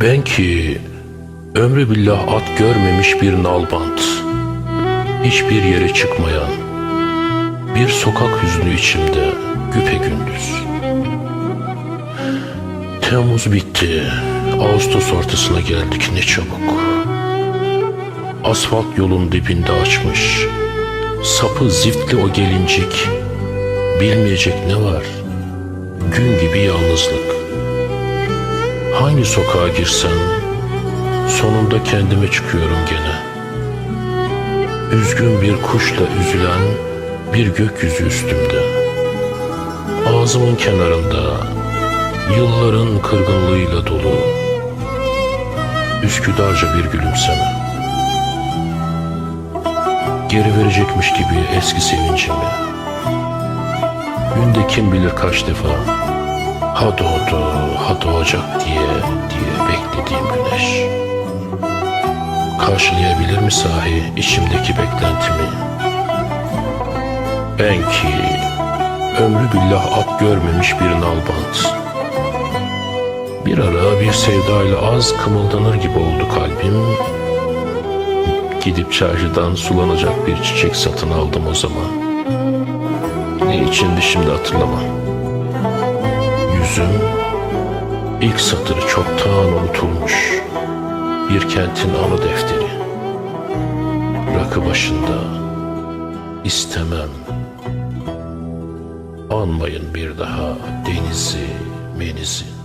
Ben ki ömrü billah at görmemiş bir nalbant, hiçbir yere çıkmayan, bir sokak hüznü içimde güpe gündüz. Temmuz bitti, Ağustos ortasına geldik ne çabuk. Asfalt yolun dibinde açmış, sapı ziftli o gelincik, bilmeyecek ne var, gün gibi yalnızlık. Hangi sokağa girsem sonunda kendime çıkıyorum gene. Üzgün bir kuşla üzülen bir gökyüzü üstümde. Ağzımın kenarında yılların kırgınlığıyla dolu Üsküdarca bir gülümseme. Geri verecekmiş gibi eski sevincimi. Günde kim bilir kaç defa ha doğdu, ha doğacak diye diye beklediğim güneş. Karşılayabilir mi sahi içimdeki beklentimi? Ben ki ömrü billah at görmemiş bir nalbant. Bir ara bir sevdayla az kımıldanır gibi oldu kalbim. Gidip çarşıdan sulanacak bir çiçek satın aldım o zaman. Ne içindi şimdi hatırlamam. Yüzüm ilk satırı çoktan unutulmuş. Bir kentin anı defteri. Rakı başında istemem. Anmayın bir daha denizi, menizi.